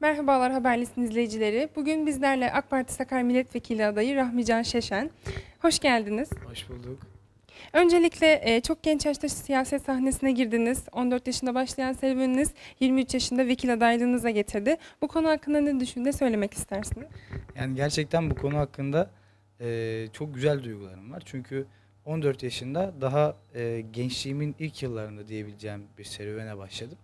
Merhabalar Haberlisin izleyicileri. Bugün bizlerle AK Parti Sakarya Milletvekili adayı Rahmican Şeşen. Hoş geldiniz. Hoş bulduk. Öncelikle e, çok genç yaşta siyaset sahnesine girdiniz. 14 yaşında başlayan serüveniniz 23 yaşında vekil adaylığınıza getirdi. Bu konu hakkında ne düşün, ne söylemek istersiniz? Yani gerçekten bu konu hakkında e, çok güzel duygularım var. Çünkü 14 yaşında daha e, gençliğimin ilk yıllarında diyebileceğim bir serüvene başladım.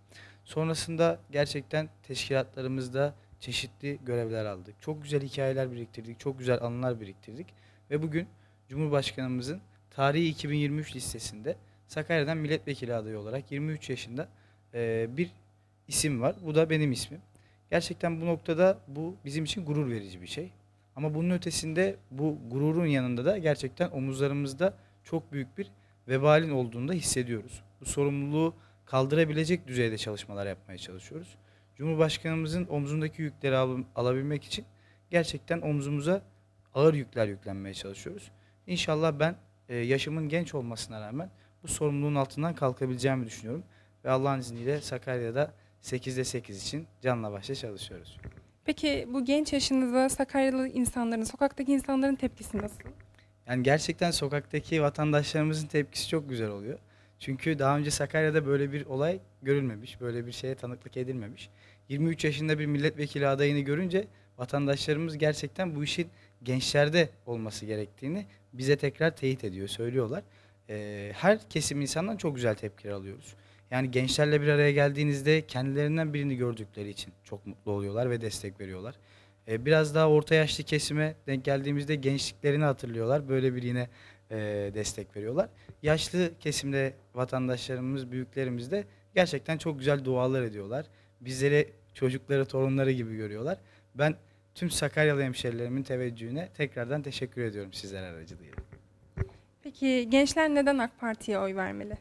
Sonrasında gerçekten teşkilatlarımızda çeşitli görevler aldık. Çok güzel hikayeler biriktirdik, çok güzel anılar biriktirdik. Ve bugün Cumhurbaşkanımızın tarihi 2023 listesinde Sakarya'dan milletvekili adayı olarak 23 yaşında e, bir isim var. Bu da benim ismim. Gerçekten bu noktada bu bizim için gurur verici bir şey. Ama bunun ötesinde bu gururun yanında da gerçekten omuzlarımızda çok büyük bir vebalin olduğunu da hissediyoruz. Bu sorumluluğu kaldırabilecek düzeyde çalışmalar yapmaya çalışıyoruz. Cumhurbaşkanımızın omzundaki yükleri al- alabilmek için gerçekten omzumuza ağır yükler yüklenmeye çalışıyoruz. İnşallah ben e, yaşımın genç olmasına rağmen bu sorumluluğun altından kalkabileceğimi düşünüyorum. Ve Allah'ın izniyle Sakarya'da 8'de 8 için canla başla çalışıyoruz. Peki bu genç yaşınızda Sakaryalı insanların, sokaktaki insanların tepkisi nasıl? Yani gerçekten sokaktaki vatandaşlarımızın tepkisi çok güzel oluyor. Çünkü daha önce Sakarya'da böyle bir olay görülmemiş, böyle bir şeye tanıklık edilmemiş. 23 yaşında bir milletvekili adayını görünce vatandaşlarımız gerçekten bu işin gençlerde olması gerektiğini bize tekrar teyit ediyor, söylüyorlar. Ee, her kesim insandan çok güzel tepkiler alıyoruz. Yani gençlerle bir araya geldiğinizde kendilerinden birini gördükleri için çok mutlu oluyorlar ve destek veriyorlar. Ee, biraz daha orta yaşlı kesime denk geldiğimizde gençliklerini hatırlıyorlar. Böyle bir yine e, destek veriyorlar. Yaşlı kesimde vatandaşlarımız, büyüklerimiz de gerçekten çok güzel dualar ediyorlar. Bizleri çocukları, torunları gibi görüyorlar. Ben tüm Sakaryalı hemşerilerimin teveccühüne tekrardan teşekkür ediyorum sizler aracılığıyla. Peki gençler neden AK Parti'ye oy vermeli?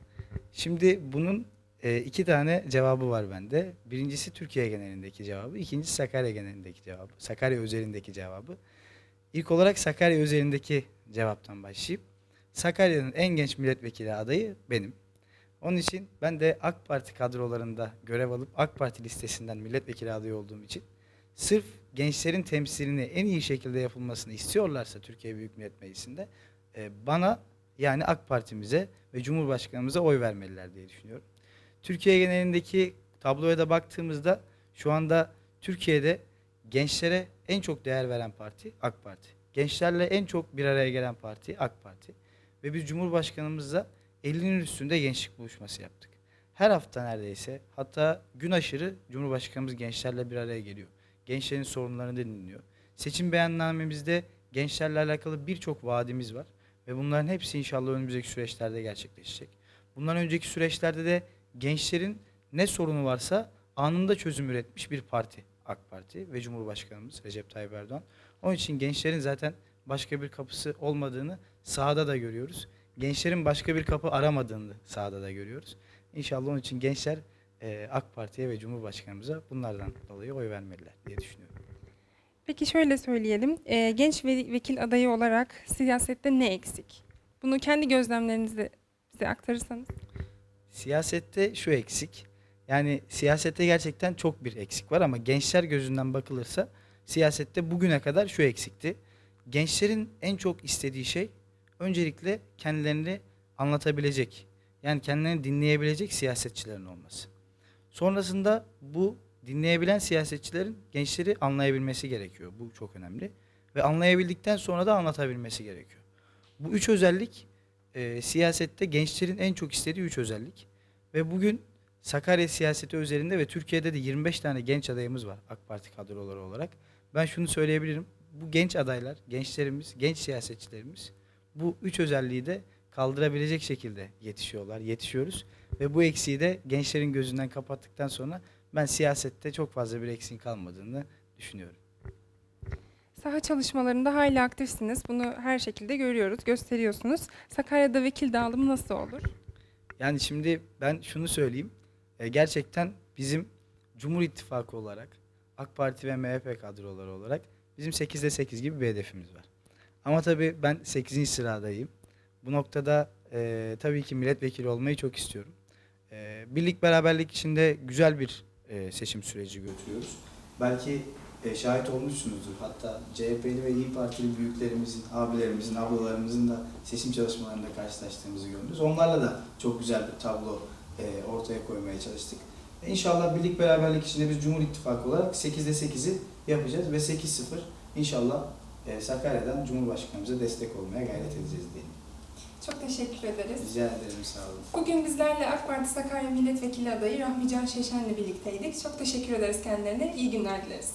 Şimdi bunun e, iki tane cevabı var bende. Birincisi Türkiye genelindeki cevabı, ikincisi Sakarya genelindeki cevabı. Sakarya özelindeki cevabı. İlk olarak Sakarya özelindeki cevaptan başlayıp Sakarya'nın en genç milletvekili adayı benim. Onun için ben de AK Parti kadrolarında görev alıp AK Parti listesinden milletvekili adayı olduğum için sırf gençlerin temsilini en iyi şekilde yapılmasını istiyorlarsa Türkiye Büyük Millet Meclisi'nde e, bana yani AK Parti'mize ve Cumhurbaşkanımıza oy vermeliler diye düşünüyorum. Türkiye genelindeki tabloya da baktığımızda şu anda Türkiye'de gençlere en çok değer veren parti AK Parti. Gençlerle en çok bir araya gelen parti AK Parti. Ve biz Cumhurbaşkanımızla 50'nin üstünde gençlik buluşması yaptık. Her hafta neredeyse hatta gün aşırı Cumhurbaşkanımız gençlerle bir araya geliyor. Gençlerin sorunlarını dinliyor. Seçim beyannamemizde gençlerle alakalı birçok vaadimiz var. Ve bunların hepsi inşallah önümüzdeki süreçlerde gerçekleşecek. Bundan önceki süreçlerde de gençlerin ne sorunu varsa anında çözüm üretmiş bir parti AK Parti ve Cumhurbaşkanımız Recep Tayyip Erdoğan. Onun için gençlerin zaten başka bir kapısı olmadığını sahada da görüyoruz. Gençlerin başka bir kapı aramadığını sahada da görüyoruz. İnşallah onun için gençler e, AK Parti'ye ve Cumhurbaşkanımıza bunlardan dolayı oy vermeliler diye düşünüyorum. Peki şöyle söyleyelim. e, genç ve vekil adayı olarak siyasette ne eksik? Bunu kendi gözlemlerinizi bize aktarırsanız. Siyasette şu eksik. Yani siyasette gerçekten çok bir eksik var ama gençler gözünden bakılırsa siyasette bugüne kadar şu eksikti. Gençlerin en çok istediği şey öncelikle kendilerini anlatabilecek, yani kendilerini dinleyebilecek siyasetçilerin olması. Sonrasında bu dinleyebilen siyasetçilerin gençleri anlayabilmesi gerekiyor. Bu çok önemli. Ve anlayabildikten sonra da anlatabilmesi gerekiyor. Bu üç özellik e, siyasette gençlerin en çok istediği üç özellik. Ve bugün Sakarya siyaseti özelinde ve Türkiye'de de 25 tane genç adayımız var AK Parti kadroları olarak. Ben şunu söyleyebilirim. Bu genç adaylar, gençlerimiz, genç siyasetçilerimiz bu üç özelliği de kaldırabilecek şekilde yetişiyorlar, yetişiyoruz. Ve bu eksiği de gençlerin gözünden kapattıktan sonra ben siyasette çok fazla bir eksiğin kalmadığını düşünüyorum. Saha çalışmalarında hala aktifsiniz. Bunu her şekilde görüyoruz, gösteriyorsunuz. Sakarya'da vekil dağılımı nasıl olur? Yani şimdi ben şunu söyleyeyim. E, gerçekten bizim Cumhur İttifakı olarak AK Parti ve MHP kadroları olarak bizim 8'de 8 gibi bir hedefimiz var. Ama tabii ben 8. sıradayım. Bu noktada e, tabii ki milletvekili olmayı çok istiyorum. E, birlik beraberlik içinde güzel bir e, seçim süreci götürüyoruz. belki e, şahit olmuşsunuzdur. Hatta CHP'li ve İyi Partili büyüklerimizin, abilerimizin, ablalarımızın da seçim çalışmalarında karşılaştığımızı gördünüz. Onlarla da çok güzel bir tablo e, ortaya koymaya çalıştık. E, İnşallah birlik beraberlik içinde biz Cumhur İttifakı olarak 8'de 8'i yapacağız ve 8-0 inşallah e, Sakarya'dan Cumhurbaşkanımıza destek olmaya gayret edeceğiz diyelim. Çok teşekkür ederiz. Rica ederim sağ olun. Bugün bizlerle AK Parti Sakarya Milletvekili adayı Rahmi Can Şeşen'le birlikteydik. Çok teşekkür ederiz kendilerine. İyi günler dileriz.